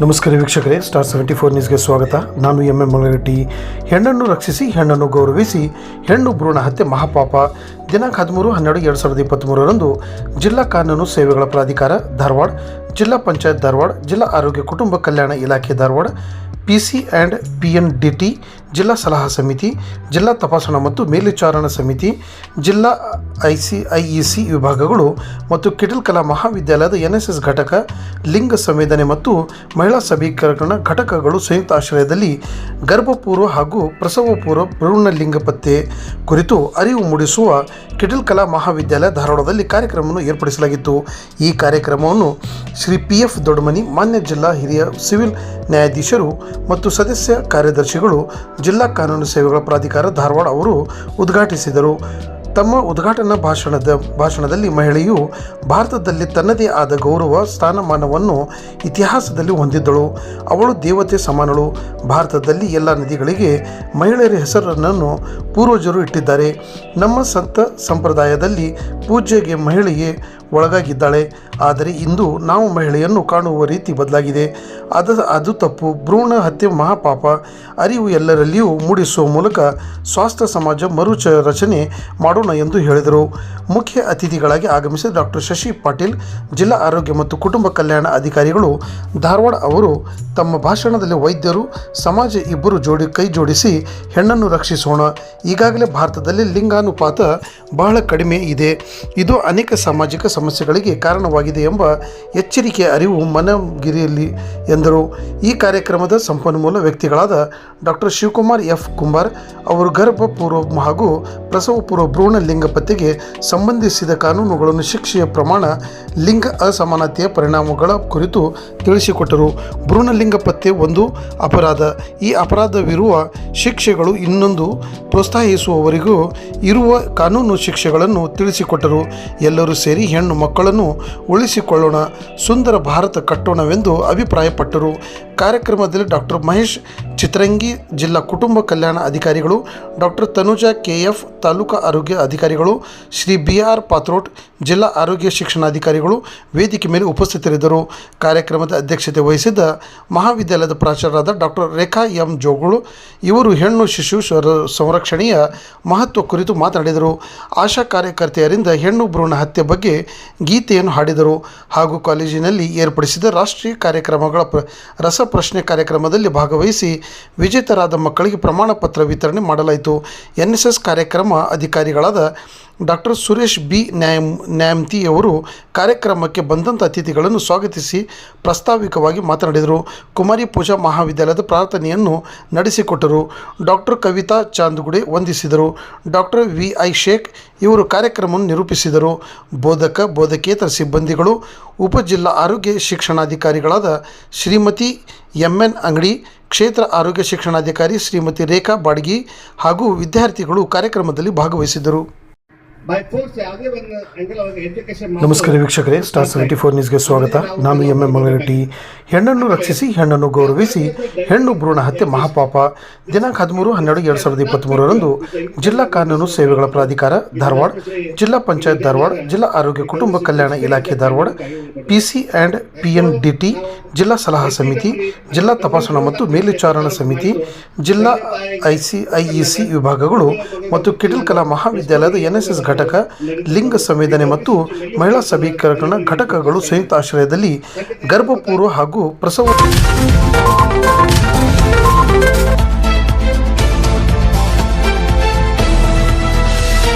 ನಮಸ್ಕಾರ ವೀಕ್ಷಕರೇ star seventy four ನ್ಯೂಸ್ಗೆ ಸ್ವಾಗತ. ನಾನು ಎಂ ಎಂ ಮಲಗಟ್ಟಿ ಹೆಣ್ಣನ್ನು ರಕ್ಷಿಸಿ, ಹೆಣ್ಣನ್ನು ಗೌರವಿಸಿ, ಹೆಣ್ಣು ಭ್ರೂಣ ಹತ್ಯೆ ಮಹಾಪಾಪ. ದಿನಾಂಕ ಹದಿಮೂರು ಹನ್ನೆರಡು ಎರಡು ಸಾವಿರದ ಇಪ್ಪತ್ತ್ಮೂರರಂದು ಜಿಲ್ಲಾ ಕಾನೂನು ಸೇವೆಗಳ ಪ್ರಾಧಿಕಾರ ಧಾರವಾಡ, ಜಿಲ್ಲಾ ಪಂಚಾಯತ್ ಧಾರವಾಡ, ಜಿಲ್ಲಾ ಆರೋಗ್ಯ ಕುಟುಂಬ ಕಲ್ಯಾಣ ಇಲಾಖೆ Dharwad P C and P N D T ಜಿಲ್ಲಾ ಸಲಹಾ ಸಮಿತಿ, ಜಿಲ್ಲಾ ತಪಾಸಣಾ ಮತ್ತು ಮೇಲ್ವಿಚಾರಣಾ ಸಮಿತಿ, ಜಿಲ್ಲಾ I C I E C ವಿಭಾಗಗಳು ಮತ್ತು ಕಿಟಲ್ ಕಲಾ ಮಹಾವಿದ್ಯಾಲಯದ ಎನ್ ಎಸ್ ಎಸ್ ಘಟಕ, ಲಿಂಗ ಸಂವೇದನೆ ಮತ್ತು ಮಹಿಳಾ ಸಬಲೀಕರಣ ಘಟಕಗಳು ಸಂಯುಕ್ತ ಆಶ್ರಯದಲ್ಲಿ ಗರ್ಭಪೂರ್ವ ಹಾಗೂ ಪ್ರಸವಪೂರ್ವ ಭ್ರೂಣ ಲಿಂಗ ಪತ್ತೆ ಕುರಿತು ಅರಿವು ಮೂಡಿಸುವ ಕಿಟಲ್ ಕಲಾ ಮಹಾವಿದ್ಯಾಲಯ ಧಾರವಾಡದಲ್ಲಿ ಕಾರ್ಯಕ್ರಮವನ್ನು ಏರ್ಪಡಿಸಲಾಗಿತ್ತು. ಈ ಕಾರ್ಯಕ್ರಮವನ್ನು ಶ್ರೀ ಪಿ ಎಫ್ ದೊಡ್ಡಮನಿ, ಮಾನ್ಯ ಜಿಲ್ಲಾ ಹಿರಿಯ ಸಿವಿಲ್ ನ್ಯಾಯಾಧೀಶರು ಮತ್ತು ಸದಸ್ಯ ಕಾರ್ಯದರ್ಶಿಗಳು ಜಿಲ್ಲಾ ಕಾನೂನು ಸೇವೆಗಳ ಪ್ರಾಧಿಕಾರ ಧಾರವಾಡ ಅವರು ಉದ್ಘಾಟಿಸಿದರು. ತಮ್ಮ ಉದ್ಘಾಟನಾ ಭಾಷಣದ ಭಾಷಣದಲ್ಲಿ ಮಹಿಳೆಯು ಭಾರತದಲ್ಲಿ ತನ್ನದೇ ಆದ ಗೌರವ, ಸ್ಥಾನಮಾನವನ್ನು ಇತಿಹಾಸದಲ್ಲಿ ಹೊಂದಿದ್ದಳು. ಅವಳು ದೇವತೆ ಸಮಾನಳು. ಭಾರತದಲ್ಲಿ ಎಲ್ಲ ನದಿಗಳಿಗೆ ಮಹಿಳೆಯರ ಹೆಸರನ್ನು ಪೂರ್ವಜರು ಇಟ್ಟಿದ್ದಾರೆ. ನಮ್ಮ ಸಂತ ಸಂಪ್ರದಾಯದಲ್ಲಿ ಪೂಜೆಗೆ ಮಹಿಳೆಯೇ ಒಳಗಾಗಿದ್ದಾಳೆ. ಆದರೆ ಇಂದು ನಾವು ಮಹಿಳೆಯನ್ನು ಕಾಣುವ ರೀತಿ ಬದಲಾಗಿದೆ. ಅದು ಅದು ತಪ್ಪು. ಭ್ರೂಣ ಹತ್ಯೆ ಮಹಾಪಾಪ. ಅರಿವು ಎಲ್ಲರಲ್ಲಿಯೂ ಮೂಡಿಸುವ ಮೂಲಕ ಸ್ವಾಸ್ಥ್ಯ ಸಮಾಜ ಮರುಚ ರಚನೆ ಮಾಡೋಣ ಎಂದು ಹೇಳಿದರು. ಮುಖ್ಯ ಅತಿಥಿಗಳಾಗಿ ಆಗಮಿಸಿದ ಡಾಕ್ಟರ್ ಶಶಿ ಪಾಟೀಲ್, ಜಿಲ್ಲಾ ಆರೋಗ್ಯ ಮತ್ತು ಕುಟುಂಬ ಕಲ್ಯಾಣ ಅಧಿಕಾರಿಗಳು ಧಾರವಾಡ ಅವರು ತಮ್ಮ ಭಾಷಣದಲ್ಲಿ ವೈದ್ಯರು, ಸಮಾಜ ಇಬ್ಬರು ಜೋಡಿ ಕೈ ಜೋಡಿಸಿ ಹೆಣ್ಣನ್ನು ರಕ್ಷಿಸೋಣ. ಈಗಾಗಲೇ ಭಾರತದಲ್ಲಿ ಲಿಂಗಾನುಪಾತ ಬಹಳ ಕಡಿಮೆ ಇದೆ. ಇದು ಅನೇಕ ಸಾಮಾಜಿಕ ಸಮಸ್ಯೆಗಳಿಗೆ ಕಾರಣವಾಗಿದೆ ಎಂಬ ಎಚ್ಚರಿಕೆ ಅರಿವು ಮನಗಿರಿಯಲ್ಲಿ, ಎಂದರು. ಈ ಕಾರ್ಯಕ್ರಮದ ಸಂಪನ್ಮೂಲ ವ್ಯಕ್ತಿಗಳಾದ ಡಾಕ್ಟರ್ ಶಿವಕುಮಾರ್ ಎಫ್. ಕುಂಬಾರ್ ಅವರು ಗರ್ಭಪೂರ್ವ ಹಾಗೂ ಪ್ರಸವಪೂರ್ವ ಭ್ರೂಣ ಲಿಂಗ ಪತ್ತೆಗೆ ಸಂಬಂಧಿಸಿದ ಕಾನೂನುಗಳನ್ನು ಶಿಕ್ಷೆಯ ಪ್ರಮಾಣ, ಲಿಂಗ ಅಸಮಾನತೆಯ ಪರಿಣಾಮಗಳ ಕುರಿತು ತಿಳಿಸಿಕೊಟ್ಟರು. ಭ್ರೂಣಲಿಂಗ ಪತ್ತೆ ಒಂದು ಅಪರಾಧ. ಈ ಅಪರಾಧವಿರುವ ಶಿಕ್ಷೆಗಳು ಇನ್ನೊಂದು. ಪ್ರೋತ್ಸಾಹಿಸುವವರಿಗೂ ಇರುವ ಕಾನೂನು ಶಿಕ್ಷೆಗಳನ್ನು ತಿಳಿಸಿಕೊಟ್ಟರು. ಎಲ್ಲರೂ ಸೇರಿ ಹೆಣ್ಣು ಮಕ್ಕಳನ್ನು ಉಳಿಸಿಕೊಳ್ಳೋಣ. ಸುಂದರ ಭಾರತ ಕಟ್ಟೋಣವೆಂದು ಅಭಿಪ್ರಾಯಪಟ್ಟರು. ಕಾರ್ಯಕ್ರಮದಲ್ಲಿ ಡಾಕ್ಟರ್ ಮಹೇಶ್ ಚಿತ್ರಂಗಿ ಜಿಲ್ಲಾ ಕುಟುಂಬ ಕಲ್ಯಾಣ ಅಧಿಕಾರಿಗಳು ಡಾಕ್ಟರ್ ತನುಜಾ ಕೆ ಎಫ್ ತಾಲೂಕಾ ಆರೋಗ್ಯ ಅಧಿಕಾರಿಗಳು ಶ್ರೀ ಬಿ ಆರ್ ಪಾತ್ರೋಟ್, ಜಿಲ್ಲಾ ಆರೋಗ್ಯ ಶಿಕ್ಷಣಾಧಿಕಾರಿಗಳು ವೇದಿಕೆ ಮೇಲೆ ಉಪಸ್ಥಿತರಿದ್ದರು. ಕಾರ್ಯಕ್ರಮದ ಅಧ್ಯಕ್ಷತೆ ವಹಿಸಿದ್ದ ಮಹಾವಿದ್ಯಾಲಯದ ಪ್ರಾಚಾರ್ಯರಾದ ಡಾಕ್ಟರ್ ರೇಖಾ ಎಂ ಜೋಗುಳು, ಇವರು ಹೆಣ್ಣು ಶಿಶು ಸಂರಕ್ಷಣೆಯ ಮಹತ್ವ ಕುರಿತು ಮಾತನಾಡಿದರು. ಆಶಾ ಕಾರ್ಯಕರ್ತೆಯರಿಂದ ಹೆಣ್ಣು ಭ್ರೂಣ ಹತ್ಯೆ ಬಗ್ಗೆ ಗೀತೆಯನ್ನು ಹಾಡಿದರು. ಹಾಗೂ ಕಾಲೇಜಿನಲ್ಲಿ ಏರ್ಪಡಿಸಿದ ರಾಷ್ಟ್ರೀಯ ಕಾರ್ಯಕ್ರಮಗಳ ಪ್ರ, ರಸಪ್ರಶ್ನೆ ಕಾರ್ಯಕ್ರಮದಲ್ಲಿ ಭಾಗವಹಿಸಿ ವಿಜೇತರಾದ ಮಕ್ಕಳಿಗೆ ಪ್ರಮಾಣ ಪತ್ರ ವಿತರಣೆ ಮಾಡಲಾಯಿತು. ಎನ್ ಕಾರ್ಯಕ್ರಮ ಅಧಿಕಾರಿಗಳಾದ ಡಾಕ್ಟರ್ ಸುರೇಶ್ ಬಿ. ನ್ಯಾಯಮ್ ನ್ಯಾಮ್ತಿಯವರು ಕಾರ್ಯಕ್ರಮಕ್ಕೆ ಬಂದಂಥ ಅತಿಥಿಗಳನ್ನು ಸ್ವಾಗತಿಸಿ ಪ್ರಾಸ್ತಾವಿಕವಾಗಿ ಮಾತನಾಡಿದರು. ಕುಮಾರಿ ಪೂಜಾ ಮಹಾವಿದ್ಯಾಲಯದ ಪ್ರಾರ್ಥನೆಯನ್ನು ನಡೆಸಿಕೊಟ್ಟರು. ಡಾಕ್ಟರ್ ಕವಿತಾ ಚಾಂದ್ಗುಡೆ ವಂದಿಸಿದರು. Doctor V. ಐ. ಶೇಖ್ ಇವರು ಕಾರ್ಯಕ್ರಮವನ್ನು ನಿರೂಪಿಸಿದರು. ಬೋಧಕ, ಬೋಧಕೇತರ ಸಿಬ್ಬಂದಿಗಳು, ಉಪಜಿಲ್ಲಾ ಆರೋಗ್ಯ ಶಿಕ್ಷಣಾಧಿಕಾರಿಗಳಾದ ಶ್ರೀಮತಿ ಎಂ ಎನ್ ಅಂಗಡಿ, ಕ್ಷೇತ್ರ ಆರೋಗ್ಯ ಶಿಕ್ಷಣಾಧಿಕಾರಿ ಶ್ರೀಮತಿ ರೇಖಾ ಬಾಡ್ಗಿ ಹಾಗೂ ವಿದ್ಯಾರ್ಥಿಗಳು ಕಾರ್ಯಕ್ರಮದಲ್ಲಿ ಭಾಗವಹಿಸಿದ್ದರು. ನಮಸ್ಕಾರ ವೀಕ್ಷಕರೇ ಸ್ಟಾರ್ ಸೆವೆಂಟಿ ಫೋರ್ ನ್ಯೂಸ್ಗೆ ಸ್ವಾಗತ. ನಾನು ಎಂ ಎಂ ಹೆಣ್ಣನ್ನು ರಕ್ಷಿಸಿ ಹೆಣ್ಣನ್ನು ಗೌರವಿಸಿ ಹೆಣ್ಣು ಭ್ರೂಣ ಹತ್ಯೆ ಮಹಾಪಾಪ. ದಿನಾಂಕ ಹದಿಮೂರು ಹನ್ನೆರಡು ಎರಡು ಸಾವಿರದ ಇಪ್ಪತ್ತ್ಮೂರರಂದು ಜಿಲ್ಲಾ ಕಾನೂನು ಸೇವೆಗಳ ಪ್ರಾಧಿಕಾರ ಧಾರವಾಡ ಜಿಲ್ಲಾ ಪಂಚಾಯತ್ ಧಾರವಾಡ ಜಿಲ್ಲಾ ಆರೋಗ್ಯ ಕುಟುಂಬ ಕಲ್ಯಾಣ ಇಲಾಖೆ Dharwad P C and P N D T ಜಿಲ್ಲಾ ಸಲಹಾ ಸಮಿತಿ ಜಿಲ್ಲಾ ತಪಾಸಣಾ ಮತ್ತು ಮೇಲ್ವಿಚಾರಣಾ ಸಮಿತಿ ಜಿಲ್ಲಾ I C I E C ವಿಭಾಗಗಳು ಮತ್ತು ಕಿಟಲ್ ಕಲಾ ಮಹಾವಿದ್ಯಾಲಯದ ಎನ್ ಎಸ್ ಎಸ್ ಘಟಕ ಲಿಂಗ ಸಂವೇದನೆ ಮತ್ತು ಮಹಿಳಾ ಸಬಲೀಕರಣ ಘಟಕಗಳು ಸಂಯುಕ್ತ ಆಶ್ರಯದಲ್ಲಿ ಗರ್ಭಪೂರ್ವ ಹಾಗೂ ಪ್ರಸವ